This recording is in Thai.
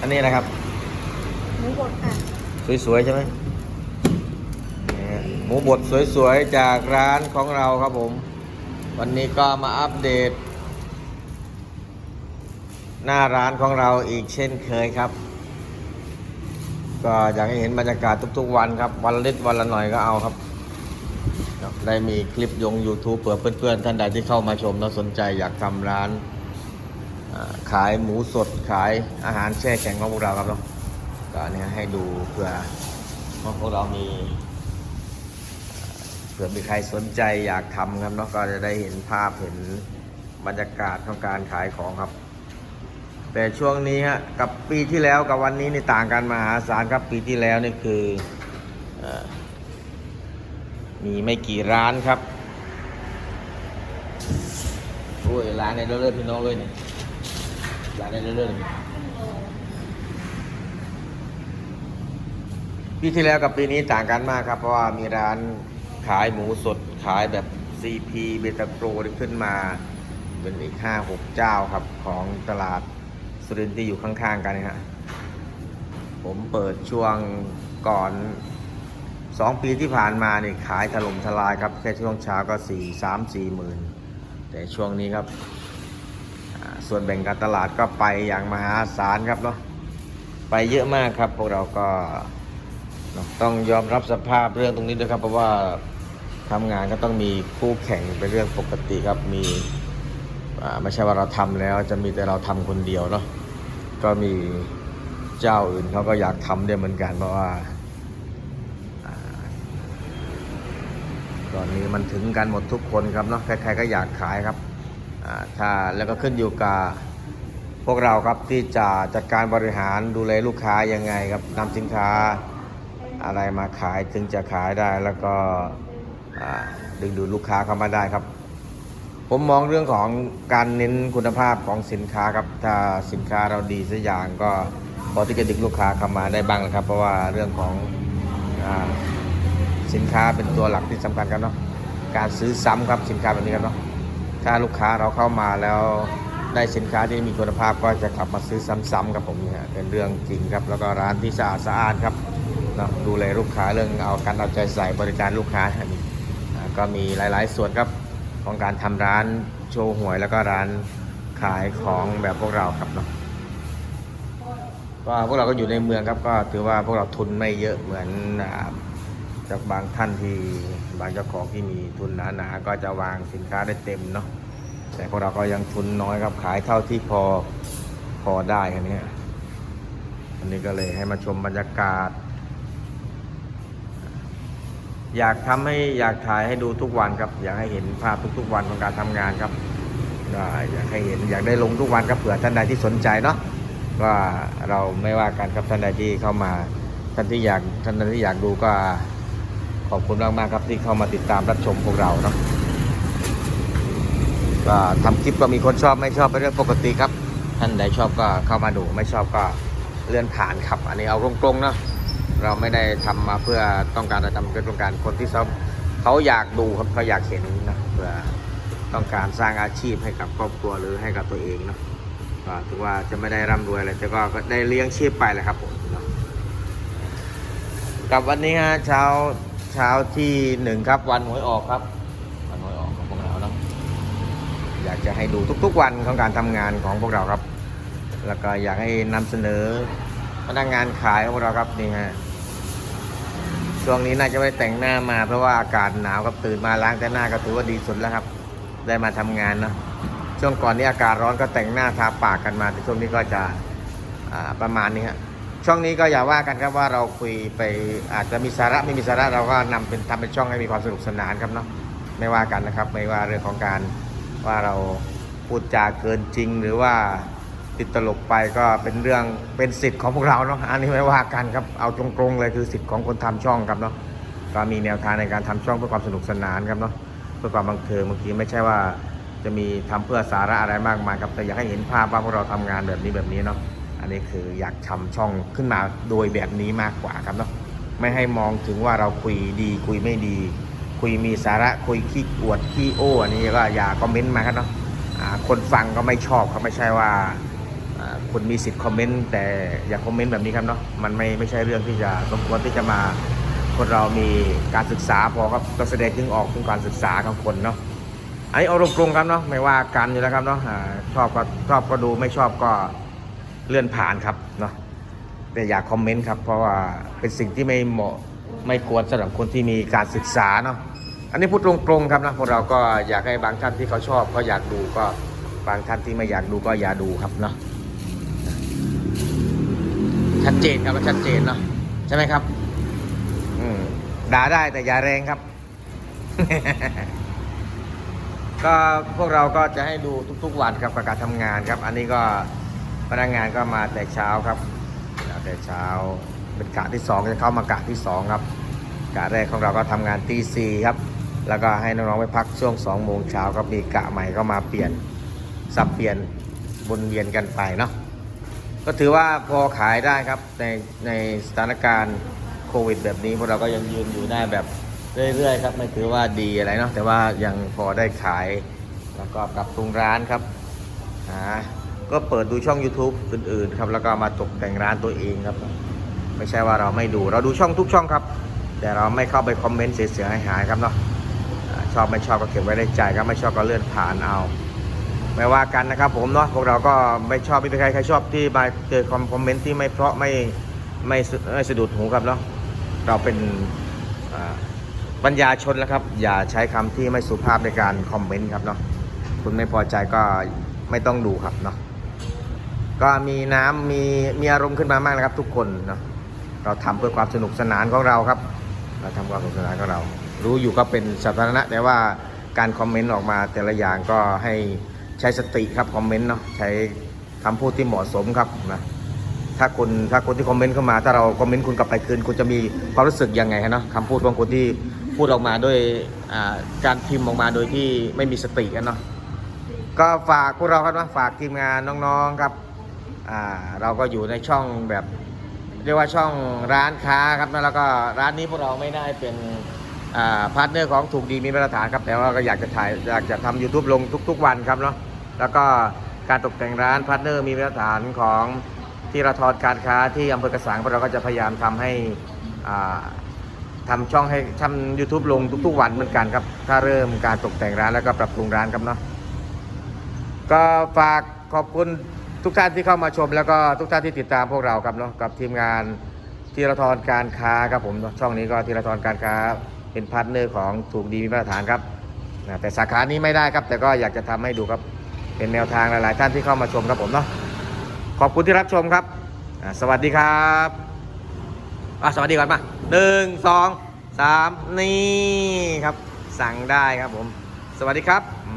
อันนี้นะครับ หมูบดค่ะสวยๆใช่ไหมนี่หมูบดสวยๆจากร้านของเราครับผม วันนี้ก็มาอัปเดต หน้าร้านของเราอีกเช่นเคยครับ ก็อยากให้เห็นบรรยากาศทุกๆวันครับ วันละนิดวันละหน่อยก็เอาครับครับ ได้มีคลิปยง YouTube เผื่อเพื่อนๆ ท่านใดที่เข้ามาชมแล้วสนใจอยากทำร้านอ่า ขายหมูสดขายอาหารแช่แข็งของพวกเราครับเนาะก็เนี่ยให้ดูเผื่อว่าพวกเรามีเผื่อมีใครสนใจอยากทำครับเนาะก็จะได้เห็นภาพเห็นบรรยากาศของการขายของครับ แต่ช่วงนี้ฮะกับปีที่แล้วกับวันนี้นี่ต่างกันมหาศาลครับปีที่แล้วนี่คืออมีไม่กี่ร้านครับโอ้ยร้านในเรื่อยๆพี่น้องเลยเนี่ย ร้านในเรื่อยๆปีที่แล้วกับปีนี้ต่างกันมากครับ เพราะว่ามีร้านขายหมูสดขายแบบ CP เบตาโกรขึ้นมาเป็นอีกห้าหกเจ้าครับของตลาดสุรินทร์ที่อยู่ข้างๆกันนะฮะผมเปิดช่วงก่อนสองปีที่ผ่านมานี่ขายถล่มทลายครับ แค่ช่วงเช้าก็สี่สามสี่หมื่นแต่ช่วงนี้ครับ ส่วนแบ่งการตลาดก็ไปอย่างมหาศาลครับเนาะไปเยอะมากครับ พวกเราก็ต้องยอมรับสภาพเรื่องตรงนี้ด้วยครับ เพราะว่าทำงานก็ต้องมีคู่แข่งเป็นเรื่องปกติครับมีไม่ใช่ว่าเราทำแล้วจะมีแต่เราทำคนเดียวเนาะก็มีเจ้าอื่นเขาก็อยากทำด้วยเหมือนกันเพราะว่าอ่าตอนนี้มันถึงกันหมดทุกคนครับเนาะใครๆก็อยากขายครับ ถ้าแล้วก็ขึ้นอยู่กับพวกเราครับที่จะจัดการบริหารดูแลลูกค้ายังไงครับนำสินค้าอะไรมาขายถึงจะขายได้แล้วก็ดึงดูดลูกค้าเข้ามาได้ครับ ผมมองเรื่องของการเน้นคุณภาพของสินค้าครับถ้าสินค้าเราดีสักอย่างก็พอที่จะดึงลูกค้าเข้ามาได้บ้างนะครับ เพราะว่าเรื่องของอสินค้าเป็นตัวหลักที่สำคัญครับเนาะการซื้อซ้ำครับสินค้าแบบนี้ครับเนาะ ถ้าลูกค้าเราเข้ามาแล้วได้สินค้าที่มีคุณภาพก็จะกลับมาซื้อซ้ำๆกับผมเนี่ยเป็นเรื่องจริงครับ แล้วก็ร้านที่สะอาดสะอาดครับเนาะดูแลลูกค้าเรื่องเอาการเอาใจใส่บริการลูกค้านี่ก็มีหลายๆ ส่วนครับของการทำร้านโชว์หวย แล้วก็ร้านขายของแบบพวกเราครับเนาะก็พวกเราก็อยู่ในเมืองครับก็ถือว่าพวกเราทุนไม่เยอะเหมือน จากบางท่านที่บางเจ้าของที่มีทุนหนาๆก็จะวางสินค้าได้เต็มเนาะแต่พวกเราก็ยังทุนน้อยครับขายเท่าที่พอพอได้คันนี้อันนี้ก็เลยให้มาชมบรรยากาศ อยากทำให้อยากถ่ายให้ดูทุกวันครับ อยากให้เห็นภาพทุกๆวันของการทำงานครับก็อยากให้เห็นอยากได้ลงทุกวันครับเผื่อท่านใดที่สนใจเนาะว่าเราไม่ว่ากันครับท่านใดที่เข้ามาท่านที่อยากท่านใดที่อยากดูก็ ขอบคุณมากๆครับที่เข้ามาติดตามรับชมพวกเราเนาะก็ทำคลิปก็มีคนชอบไม่ชอบเป็นเรื่องปกติครับท่านใดชอบก็เข้ามาดูไม่ชอบก็เลื่อนผ่านครับ อันนี้เอาตรงๆเนาะเราไม่ได้ทำมาเพื่อต้องการจะทำเพื่อต้องการคนที่เขาเขาอยากดูครับเขาอยากเห็นนะเพื่อต้องการสร้างอาชีพให้กับครอบครัวหรือให้กับตัวเองเนาะก็ถือว่าจะไม่ได้ร่ำรวยอะไรแต่ก็ได้เลี้ยงชีพไปแหละครับผมเนาะกับวันนี้ฮะเช้า เช้าที่หนึ่งครับ วันหวยออกครับ วันหวยออกของพวกเราเนาะอยากจะให้ดูทุกๆวันของการทำงานของพวกเราครับ แล้วก็อยากให้นำเสนอพนักงานขายของเราครับนี่ฮะช่วงนี้น่าจะไม่แต่งหน้ามาเพราะว่าอากาศหนาวครับตื่นมาล้างแต่หน้าก็ถือว่าดีสุดแล้วครับ ได้มาทำงานเนอะช่วงก่อนนี้อากาศร้อนก็แต่งหน้าทาปากกันมาแต่ช่วงนี้ก็จะประมาณนี้ฮะ ช่องนี้ก็อย่าว่ากันครับว่าเราคุยไปอาจจะมีสาระไม่มีสาระเราก็นำเป็นทำเป็นช่องให้มีความสนุกสนานครับเนาะไม่ว่ากันนะครับ ไม่ว่าเรื่องของการว่าเราพูดจาเกินจริง หรือว่าติดตลกไปก็เป็นเรื่องเป็นสิทธิ์ของพวกเราเนาะอันนี้ไม่ว่ากันครับเอาตรงๆเลยคือสิทธิ์ของคนทำช่องครับเนาะก็มีแนวทางในการทำช่องเพื่อความสนุกสนานครับเนาะเพื่อความบังเทิงบางทีไม่ใช่ว่าจะมีทำเพื่อสาระอะไรมากมายครับแต่อยากให้เห็นภาพว่าพวกเราทำงานแบบนี้แบบนี้เนาะ อันนี้คืออยากทำช่องขึ้นมาโดยแบบนี้มากกว่าครับเนาะไม่ให้มองถึงว่าเราคุยดีคุยไม่ดี คุยมีสาระคุยขี้อวดขี้โอ้อันนี้ก็อย่าคอมเมนต์มาครับเนาะคนฟังก็ไม่ชอบเขาไม่ใช่ว่าคุณมีสิทธิ์คอมเมนต์แต่อย่าคอมเมนต์แบบนี้ครับเนาะมันไม่ไม่ใช่เรื่องที่จะสมควรที่จะมาคนเรามีการศึกษาพอครับก็แสดงถึงออกถึงการศึกษาของคนเนาะอันนี้อารมณ์ปรุงครับเนาะไม่ว่ากันอยู่แล้วครับเนาะชอบก็ชอบก็ดูไม่ชอบก็ เลื่อนผ่านครับเนาะแต่อย่าคอมเมนต์ครับ เพราะว่าเป็นสิ่งที่ไม่เหมาะไม่ควรสำหรับคนที่มีการศึกษาเนาะอันนี้พูดตรงๆครับนะพวกเราก็อยากให้บางท่านที่เขาชอบก็อยากดูก็บางท่านที่ไม่อยากดูก็อย่าดูครับเนาะชัดเจนครับชัดเจนเนาะใช่ไหมครับ อืมด่าได้แต่อย่าแรงครับ ก็พวกเราก็จะให้ดูทุก ๆ วันครับกับการทำงานครับ อันนี้ก็ พนักงานก็มาแต่เช้าครับมาแต่เช้าเป็นกะที่สองจะเข้ามากะที่สองครับกะแรกของเราก็ทำงานตีสี่ครับ แล้วก็ให้น้องๆไปพักช่วงสองโมงเช้าครับมีกะใหม่ก็มาเปลี่ยนสับเปลี่ยนบนเวียนกันไปเนาะก็ถือว่าพอขายได้ครับในในสถานการณ์โควิด แบบนี้พวกเราก็ยังยืนอยู่ได้แบบเรื่อยๆครับไม่ถือว่าดีอะไรเนาะแต่ว่ายังพอได้ขายแล้วก็ปรับปรุงร้านครับอ่า ก็เปิดดูช่อง YouTube อื่นๆครับแล้วก็มาตกแต่งร้านตัวเองครับ ไม่ใช่ว่าเราไม่ดูเราดูช่องทุกช่องครับ แต่เราไม่เข้าไปคอมเมนต์เสียหายๆครับเนาะชอบไม่ชอบก็เก็บไว้ในใจครับไม่ชอบก็เลื่อนผ่านเอาไม่ว่ากันนะครับผมเนาะพวกเราก็ไม่ชอบไม่เป็นใครใครชอบที่มาเจอคอมเมนต์ที่ไม่เพราะไม่ไม่สไม่สะดุดหูครับเนาะเราเป็นปัญญาชนแล้วครับ อย่าใช้คำที่ไม่สุภาพในการคอมเมนต์ครับเนาะคุณไม่พอใจก็ไม่ต้องดูครับเนาะ ก็มีน้ำมีมีอารมณ์ขึ้นมามากนะครับ ทุกคนเนาะเราทำเพื่อความสนุกสนานของเราครับ เราทำความสนุกสนานของเรา รู้อยู่ก็เป็นสาธารณะแต่ว่าการคอมเมนต์ออกมาแต่ละอย่างก็ให้ใช้สติครับคอมเมนต์เนาะใช้คำพูดที่เหมาะสมครับนะถ้าคุณถ้าคนที่คอมเมนต์เข้ามา ถ้าเราคอมเมนต์คุณกลับไปคืนคุณจะมีความรู้สึกยังไงฮะเนาะคำพูดของคนที่พูดออกมาด้วยการพิมพ์ออกมาโดยที่ไม่มีสติกันเนาะก็ฝากพวกเราครับนะฝากทีมงานน้องๆครับ อ่าเราก็อยู่ในช่องแบบ เรียกว่าช่องร้านค้าครับแล้วก็ร้านนี้พวกเราไม่ได้เป็นพาร์ทเนอร์ของถูกดีมีมาตรฐานครับ แต่ว่าก็อยากจะถ่ายอยากจะทำ YouTube ลงทุก ๆ วันครับเนาะแล้วก็การตกแต่งร้านพาร์ทเนอร์มีมาตรฐานของที่ระทอนการค้าที่อำเภอกระสังพวกเราก็จะพยายามทำให้อ่าทำช่องให้ทำ YouTube ลงทุกๆวันเหมือนกันครับ ถ้าเริ่มการตกแต่งร้านแล้วก็ปรับปรุงร้านครับเนาะก็ฝากขอบคุณ ทุกท่านที่เข้ามาชมแล้วก็ทุกท่านที่ติดตามพวกเราครับเนาะกับทีมงานธีรทรการค้าครับผมช่องนี้ก็ธีรทรการค้า เป็นพาร์ทเนอร์ของถูกดีมีมาตรฐานครับนะแต่สาขานี้ไม่ได้ครับ แต่ก็อยากจะทำให้ดูครับเป็นแนวทางหลาย ๆ ท่านที่เข้ามาชมครับผมเนาะขอบคุณที่รับชมครับ สวัสดีครับอะสวัสดีก่อนมาหนึ่งสองสามนี่ครับ สั่งได้ครับผม สวัสดีครับอื